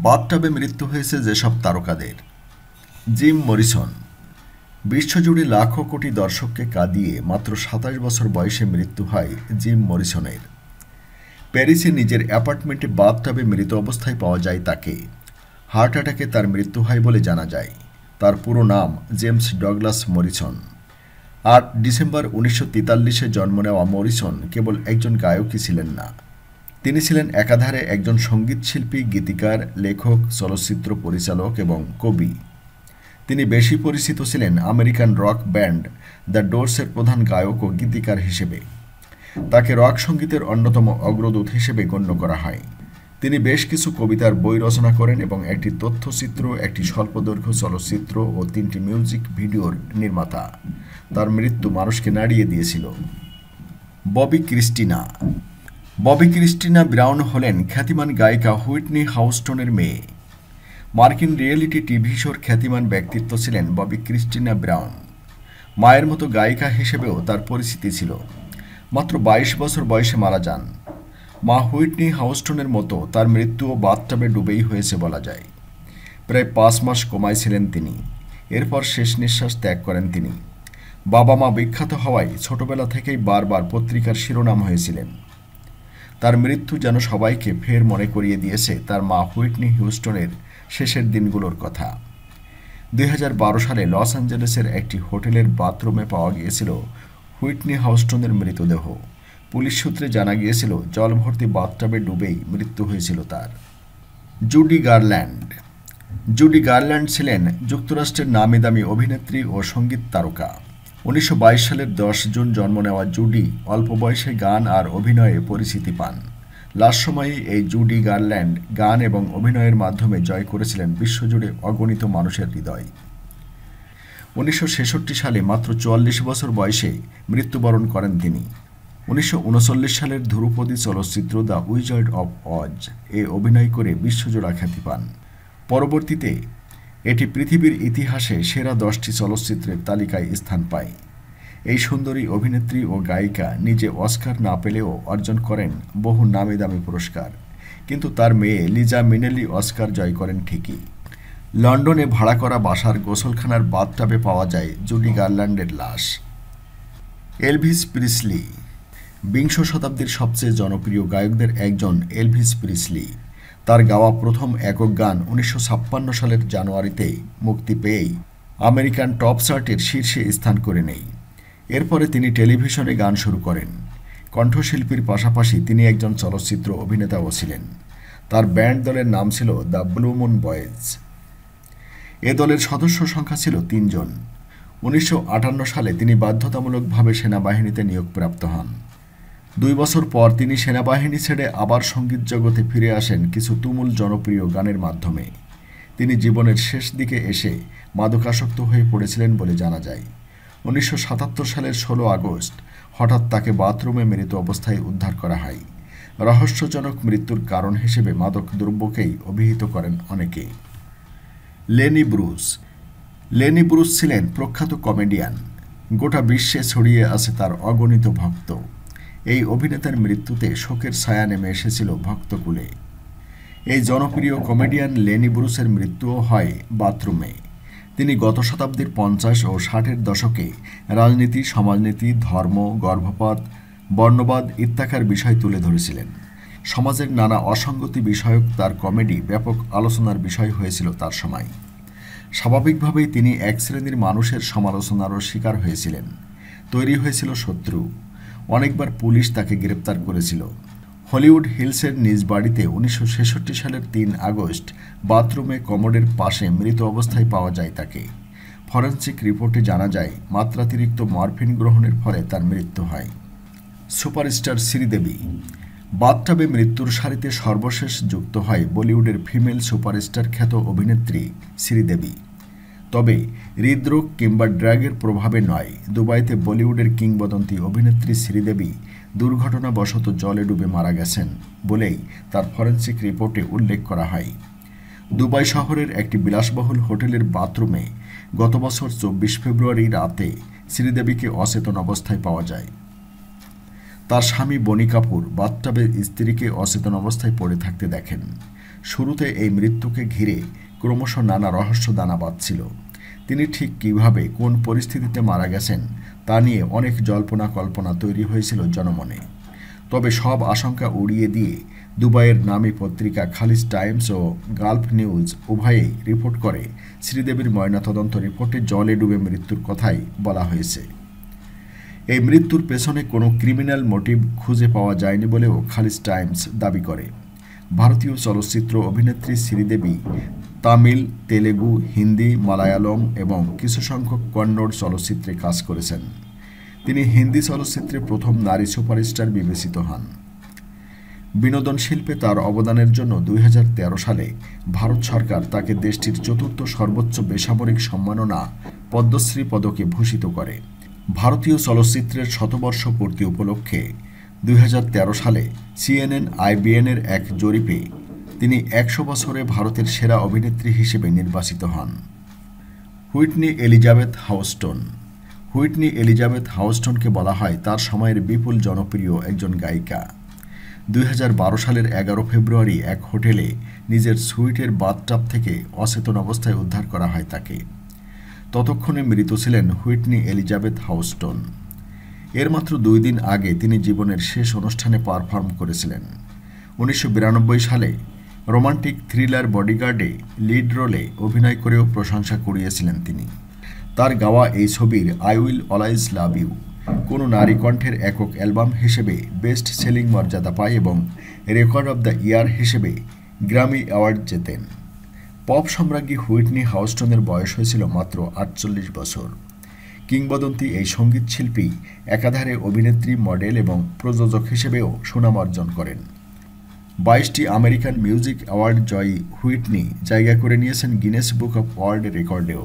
বাথটাবে মৃত্যু হয়েছে যেসব তারকাদের। জিম মরিসন, বিশ্বজুড়ে লাখো কোটি দর্শককে কাঁদিয়ে মাত্র সাতাশ বছর বয়সে মৃত্যু হয় জিম মরিসনের। প্যারিসে নিজের অ্যাপার্টমেন্টে বাথটাবে মৃত অবস্থায় পাওয়া যায় তাকে। হার্ট অ্যাটাকে তার মৃত্যু হয় বলে জানা যায়। তার পুরো নাম জেমস ডগলাস মরিসন। আট ডিসেম্বর উনিশশো জন্ম নেওয়া মরিসন কেবল একজন গায়কই ছিলেন না। তিনি ছিলেন একাধারে একজন সঙ্গীতশিল্পী, গীতিকার, লেখক, চলচ্চিত্র পরিচালক এবং কবি। তিনি বেশি পরিচিত ছিলেন আমেরিকান রক ব্যান্ড দ্য ডোরসের প্রধান গায়ক ও গীতিকার হিসেবে। তাকে রক সঙ্গীতের অন্যতম অগ্রদূত হিসেবে গণ্য করা হয়। তিনি বেশ কিছু কবিতার বই রচনা করেন এবং একটি তথ্যচিত্র, একটি স্বল্পদৈর্ঘ্য চলচ্চিত্র ও তিনটি মিউজিক ভিডিওর নির্মাতা। তার মৃত্যু মানুষকে নাড়িয়ে দিয়েছিল। Bobbi Kristina Bobbi Kristina Brown হলেন খ্যাতিমান গায়িকা হুইটনি হাউস্টনের মেয়ে। মার্কিন রিয়েলিটি টিভি শোর খ্যাতিমান ব্যক্তিত্ব ছিলেন ববি ক্রিস্টিনা ব্রাউন। মায়ের মতো গায়িকা হিসেবেও তার পরিচিতি ছিল। মাত্র বাইশ বছর বয়সে মারা যান। মা হুইটনি হাউস্টনের মতো তার মৃত্যুও বাথটাবে ডুবেই হয়েছে বলা যায়। প্রায় পাঁচ মাস কমায় ছিলেন তিনি। এরপর শেষ নিঃশ্বাস ত্যাগ করেন তিনি। বাবা মা বিখ্যাত হওয়ায় ছোটবেলা থেকেই বারবার পত্রিকার শিরোনাম হয়েছিলেন। তার মৃত্যু যেন সবাইকে ফের মনে করিয়ে দিয়েছে তার মা হুইটনি হিউস্টনের শেষের দিনগুলোর কথা। দু হাজার বারো সালে লস অ্যাঞ্জেলেসের একটি হোটেলের বাথরুমে পাওয়া গিয়েছিল হুইটনি হাউস্টনের মৃতদেহ। পুলিশ সূত্রে জানা গিয়েছিল জল ভর্তি বাথটাবে ডুবেই মৃত্যু হয়েছিল তার। জুডি গার্ল্যান্ড। জুডি গার্ল্যান্ড ছিলেন যুক্তরাষ্ট্রের নামি দামি অভিনেত্রী ও সংগীত তারকা। উনিশশো বাইশ সালের দশ জুন জন্ম নেওয়া জুডি অল্প বয়সে গান আর অভিনয়ে পরিচিতি পান। লাস্ট সময়ে এই জুডি গার্ল্যান্ড গান এবং অভিনয়ের মাধ্যমে জয় করেছিলেন বিশ্বজুড়ে অগণিত মানুষের হৃদয়। উনিশশো ছেষট্টি সালে মাত্র চুয়াল্লিশ বছর বয়সে মৃত্যুবরণ করেন তিনি। উনিশশো উনচল্লিশ সালের ধ্রুপদী চলচ্চিত্র দ্য উইজার্ড অব অজ এ অভিনয় করে বিশ্বজোড়া খ্যাতি পান। পরবর্তীতে এটি পৃথিবীর ইতিহাসে সেরা দশটি চলচ্চিত্রের তালিকায় স্থান পায়। এই সুন্দরী অভিনেত্রী ও গায়িকা নিজে অস্কার না পেলেও অর্জন করেন বহু নামি দামি পুরস্কার। কিন্তু তার মেয়ে লিজা মিনেলি অস্কার জয় করেন ঠিকই। লন্ডনে ভাড়া করা বাসার গোসলখানার বাথটাবে পাওয়া যায় জুডি গার্ল্যান্ডের লাশ। Elvis Presley. বিংশ শতাব্দীর সবচেয়ে জনপ্রিয় গায়কদের একজন এলভিস প্রিসলি। তার গাওয়া প্রথম একক গান উনিশশো ছাপ্পান্ন সালের জানুয়ারিতে মুক্তি পেয়েই আমেরিকান টপ চার্টের শীর্ষে স্থান করে নেই। এরপরে তিনি টেলিভিশনে গান শুরু করেন। কণ্ঠশিল্পীর পাশাপাশি তিনি একজন চলচ্চিত্র অভিনেতাও ছিলেন। তার ব্যান্ড দলের নাম ছিল দ্য ব্লুমুন বয়েজ। এ দলের সদস্য সংখ্যা ছিল তিনজন। উনিশশো আটান্ন সালে তিনি বাধ্যতামূলকভাবে সেনাবাহিনীতে নিয়োগপ্রাপ্ত হন। দুই বছর পর তিনি সেনাবাহিনী ছেড়ে আবার সংগীত জগতে ফিরে আসেন কিছু তুমুল জনপ্রিয় গানের মাধ্যমে। তিনি জীবনের শেষ দিকে এসে মাদকাসক্ত হয়ে পড়েছিলেন বলে জানা যায়। উনিশশো সাতাত্তর সালের ষোলো আগস্ট হঠাৎ তাকে বাথরুমে মৃত অবস্থায় উদ্ধার করা হয়। রহস্যজনক মৃত্যুর কারণ হিসেবে মাদক দ্রব্যকেই অভিহিত করেন অনেকে। Lenny Bruce. লেনি ব্রুস ছিলেন প্রখ্যাত কমেডিয়ান। গোটা বিশ্বে ছড়িয়ে আছে তার অগণিত ভক্ত। এই অভিনেতার মৃত্যুতে শোকের ছায়া নেমে এসেছিল ভক্তকুলে। এই জনপ্রিয় কমেডিয়ান লেনি ব্রুসের মৃত্যুও হয় বাথরুমে। তিনি গত শতাব্দীর পঞ্চাশ ও ষাটের দশকে রাজনীতি, সমাজনীতি, ধর্ম, গর্ভপাত, বর্ণবাদ ইত্যাকার বিষয় তুলে ধরেছিলেন। সমাজের নানা অসঙ্গতি বিষয়ক তার কমেডি ব্যাপক আলোচনার বিষয় হয়েছিল তার সময়। স্বাভাবিকভাবেই তিনি এক শ্রেণির মানুষের সমালোচনারও শিকার হয়েছিলেন। তৈরি হয়েছিল শত্রু। অনেকবার পুলিশ তাকে গ্রেপ্তার করেছিল। হলিউড হিলসের নিজ বাড়িতে উনিশশো ছেষট্টি সালের তিন আগস্ট বাথরুমে কমোডের পাশে মৃত অবস্থায় পাওয়া যায় তাকে। ফরেন্সিক রিপোর্টে জানা যায়, মাত্রাতিরিক্ত মরফিন গ্রহণের ফলে তার মৃত্যু হয়। সুপারস্টার শ্রীদেবী, বাথটাবে মৃত্যুর সারিতে সর্বশেষ যুক্ত হয় বলিউডের ফিমেল সুপারস্টার খ্যাত অভিনেত্রী শ্রীদেবী। তবে হৃদরোগ কিংবা ড্রাগের প্রভাবে নয়। দুবাইতে বলিউডের কিংবদন্তি অভিনেত্রী শ্রীদেবী দুর্ঘটনাবশত জলে ডুবে মারা গেছেন বলেই তার ফরেন্সিক রিপোর্টে উল্লেখ করা হয়। দুবাই শহরের একটি বিলাসবহুল হোটেলের বাথরুমে গত বছর চব্বিশ ফেব্রুয়ারি রাতে শ্রীদেবীকে অচেতন অবস্থায় পাওয়া যায়। তার স্বামী বনি কাপুর বাথটাবে স্ত্রীকে অচেতন অবস্থায় পড়ে থাকতে দেখেন। শুরুতে এই মৃত্যুকে ঘিরে ক্রমশ নানা রহস্য দানা বাঁধছিল তিনি ঠিক কীভাবে কোন পরিস্থিতিতে মারা গেছেন, তা নিয়ে অনেক জল্পনা কল্পনা তৈরি হয়েছিল জনমনে। তবে সব আশঙ্কা উড়িয়ে দিয়ে দুবাইয়ের নামী পত্রিকা খালিজ টাইমস ও গালফ নিউজ উভয়েই রিপোর্ট করে শ্রীদেবীর ময়নাতদন্ত রিপোর্টে জলে ডুবে মৃত্যুর কথাই বলা হয়েছে। এই মৃত্যুর পেছনে কোনো ক্রিমিনাল মোটিভ খুঁজে পাওয়া যায়নি বলেও খালিজ টাইমস দাবি করে। ভারতীয় চলচ্চিত্র অভিনেত্রী শ্রীদেবী তামিল, তেলেগু, হিন্দি, মালায়ালম এবং কিছু সংখ্যক কন্নড় চলচ্চিত্রে কাজ করেছেন। তিনি হিন্দি চলচ্চিত্রে প্রথম নারী সুপারস্টার বিবেচিত হন। বিনোদন শিল্পে তার অবদানের জন্য দুই হাজার তেরো সালে ভারত সরকার তাকে দেশটির চতুর্থ সর্বোচ্চ বেসামরিক সম্মাননা পদ্মশ্রী পদকে ভূষিত করে। ভারতীয় চলচ্চিত্রের শতবর্ষ পূর্তি উপলক্ষে দুই হাজার তেরো সালে সিএনএন আইবিএনের এক জরিপে তিনি একশো বছরে ভারতের সেরা অভিনেত্রী হিসেবে নির্বাচিত হন। Whitney Elizabeth Houston. Whitney Elizabeth হাউস্টনকে বলা হয় তার সময়ের বিপুল জনপ্রিয় একজন গায়িকা। দুই হাজার বারো সালের এগারো ফেব্রুয়ারি এক হোটেলে নিজের সুইটের বাথটাব থেকে অচেতন অবস্থায় উদ্ধার করা হয় তাকে। ততক্ষণে মৃত ছিলেন হুইটনি এলিজাবেথ হাউস্টন। এর মাত্র দুই দিন আগে তিনি জীবনের শেষ অনুষ্ঠানে পারফর্ম করেছিলেন। উনিশশো বিরানব্বই সালে রোমান্টিক থ্রিলার বডিগার্ডে লিড রোলে অভিনয় করেও প্রশংসা কুড়িয়েছিলেন তিনি। তার গাওয়া এই ছবির I will always love you কোনো নারী কণ্ঠের একক অ্যালবাম হিসেবে বেস্ট সেলিং মর্যাদা পায় এবং রেকর্ড অব দ্য ইয়ার হিসেবে গ্রামি অ্যাওয়ার্ড জেতেন। পপ সম্রাজ্ঞী হুইটনি হাউস্টনের বয়স হয়েছিল মাত্র আটচল্লিশ বছর। কিংবদন্তি এই সংগীত শিল্পী একাধারে অভিনেত্রী, মডেল এবং প্রযোজক হিসেবেও সুনাম অর্জন করেন। বাইশটি আমেরিকান মিউজিক অ্যাওয়ার্ড জয়ী হুইটনি জায়গা করে নিয়েছেন গিনেস বুক অব ওয়ার্ল্ড রেকর্ডেও।